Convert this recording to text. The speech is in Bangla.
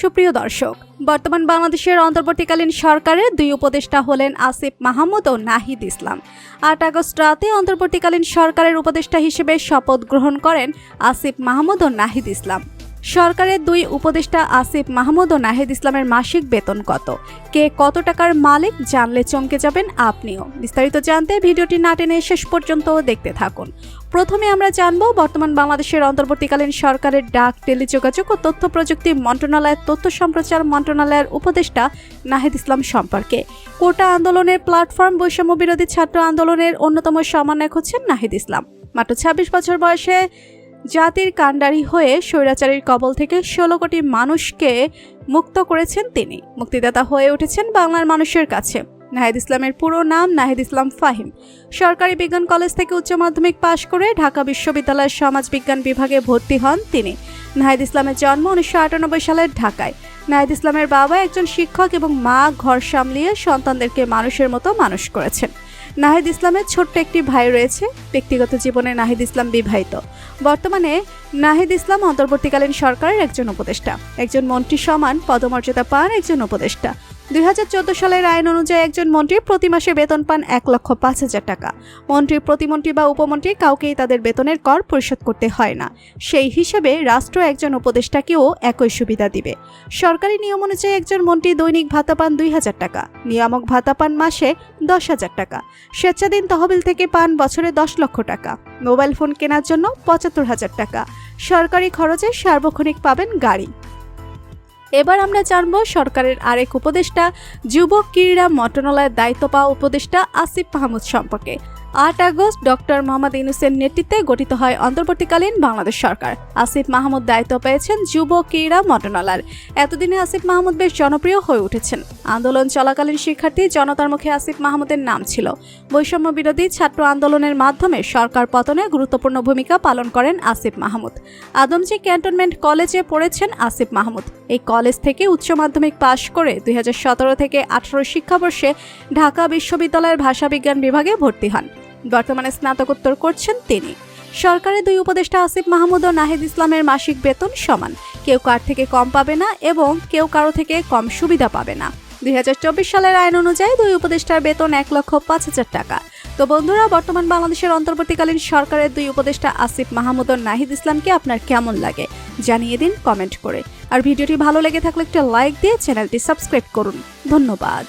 সুপ্রিয় দর্শক, বর্তমান বাংলাদেশের অন্তর্বর্তীকালীন সরকারের দুই উপদেষ্টা হলেন আসিফ মাহমুদ ও নাহিদ ইসলাম। আট আগস্ট রাতে অন্তর্বর্তীকালীন সরকারের উপদেষ্টা হিসেবে শপথ গ্রহণ করেন আসিফ মাহমুদ ও নাহিদ ইসলাম। সরকারের দুই উপদেষ্টা আসিফ মাহমুদ ও নাহিদ ইসলামের মাসিক বেতন কত? কে কত টাকার মালিক? জানলে চমকে যাবেন আপনিও। বিস্তারিত জানতে ভিডিওটি না টেনে শেষ পর্যন্ত দেখতে থাকুন। প্রথমে আমরা জানব, বর্তমান বাংলাদেশের অন্তর্বর্তীকালীন সরকারের ডাক, টেলিযোগাযোগ ও তথ্য প্রযুক্তি মন্ত্রণালয়ের তথ্য সম্প্রচার মন্ত্রণালয়ের উপদেষ্টা নাহিদ ইসলাম সম্পর্কে। কোটা আন্দোলনের প্ল্যাটফর্ম বৈষম্য বিরোধী ছাত্র আন্দোলনের অন্যতম সমন্বয়ক হচ্ছেন নাহিদ ইসলাম। মাত্র ছাব্বিশ বছর বয়সে জাতির কাণ্ডারি হয়ে স্বৈরাচারীর কবল থেকে ষোলো কোটি মানুষকে মুক্ত করেছেন তিনি। মুক্তিদাতা হয়ে উঠেছেন বাংলার মানুষের কাছে। নাহিদ ইসলামের পুরো নাম নাহিদ ইসলাম ফাহিম। সরকারি বিজ্ঞান কলেজ থেকে উচ্চ মাধ্যমিক পাশ করে ঢাকা বিশ্ববিদ্যালয়ের সমাজ বিজ্ঞান বিভাগে ভর্তি হন তিনি। নাহিদ ইসলামের জন্ম উনিশশো আটানব্বই সালের ঢাকায়। নাহিদ ইসলামের বাবা একজন শিক্ষক এবং মা ঘর সামলিয়ে সন্তানদেরকে মানুষের মতো মানুষ করেছেন। নাহিদ ইসলামের ছোট্ট একটি ভাই রয়েছে, ব্যক্তিগত জীবনে নাহিদ ইসলাম বিবাহিত। বর্তমানে নাহিদ ইসলাম অন্তর্বর্তীকালীন সরকারের একজন উপদেষ্টা। একজন মন্ত্রী সমান, পদমর্যাদা পান একজন উপদেষ্টা। দুই হাজার চোদ্দ সালের আইন অনুযায়ী একজন মন্ত্রী প্রতি মাসে বেতন পান এক লক্ষ পাঁচ হাজার টাকা। মন্ত্রী, প্রতিমন্ত্রী বা উপমন্ত্রী কাউকেই তাদের বেতনের কর পরিশোধ করতে হয় না। সেই হিসেবে রাষ্ট্র একজন উপদেষ্টাকেও একই সুবিধা দিবে। সরকারি নিয়ম অনুযায়ী একজন মন্ত্রী দৈনিক ভাতা পান দুই হাজার টাকা, নিয়ামক ভাতা পান মাসে দশ হাজার টাকা, স্বেচ্ছাধীন তহবিল থেকে পান বছরে দশ লক্ষ টাকা, মোবাইল ফোন কেনার জন্য পঁচাত্তর হাজার টাকা। সরকারি খরচে সার্বক্ষণিক পাবেন গাড়ি। এবার আমরা জানব সরকারের আরেক উপদেষ্টা, যুব ক্রীড়া মন্ত্রণালয়ের দায়িত্ব পাওয়া উপদেষ্টা আসিফ মাহমুদ সম্পর্কে। আট আগস্ট ডক্টর মোহাম্মদ ইউনুসের নেতৃত্বে গঠিত হয় অন্তর্বর্তীকালীন বাংলাদেশ সরকার। আসিফ মাহমুদ দায়িত্ব পেয়েছেন যুব ক্রীড়া মন্ত্রণালয়ের। এতদিনে আসিফ মাহমুদ বেশ জনপ্রিয় হয়ে উঠেছেন। আন্দোলন চলাকালীন শিক্ষার্থী জনতার মুখে আসিফ মাহমুদের নাম ছিল। বৈষম্য বিরোধী ছাত্র আন্দোলনের মাধ্যমে সরকার পতনে গুরুত্বপূর্ণ ভূমিকা পালন করেন আসিফ মাহমুদ। আদমজি ক্যান্টনমেন্ট কলেজে পড়েছেন আসিফ মাহমুদ। এই কলেজ থেকে উচ্চ মাধ্যমিক পাশ করে দুই হাজার সতেরো থেকে আঠারো শিক্ষাবর্ষে ঢাকা বিশ্ববিদ্যালয়ের ভাষাবিজ্ঞান বিভাগে ভর্তি হন। বর্তমানে স্নাতকোত্তর করছেন তিনি। সরকারের দুই উপদেষ্টা আসিফ মাহমুদ ও নাহিদ ইসলামের মাসিক বেতন সমান। কেউ কার থেকে কম পাবে না এবং কেউ কারও থেকে কম সুবিধা পাবে না। দু হাজার চব্বিশ সালের আইন অনুযায়ী দুই উপদেষ্টার বেতন এক লক্ষ পাঁচ হাজার টাকা। তো বন্ধুরা, বর্তমান বাংলাদেশের অন্তর্বর্তীকালীন সরকারের দুই উপদেষ্টা আসিফ মাহমুদ ও নাহিদ ইসলামকে আপনার কেমন লাগে জানিয়ে দিন কমেন্ট করে। আর ভিডিওটি ভালো লেগে থাকলে একটা লাইক দিয়ে চ্যানেলটি সাবস্ক্রাইব করুন। ধন্যবাদ।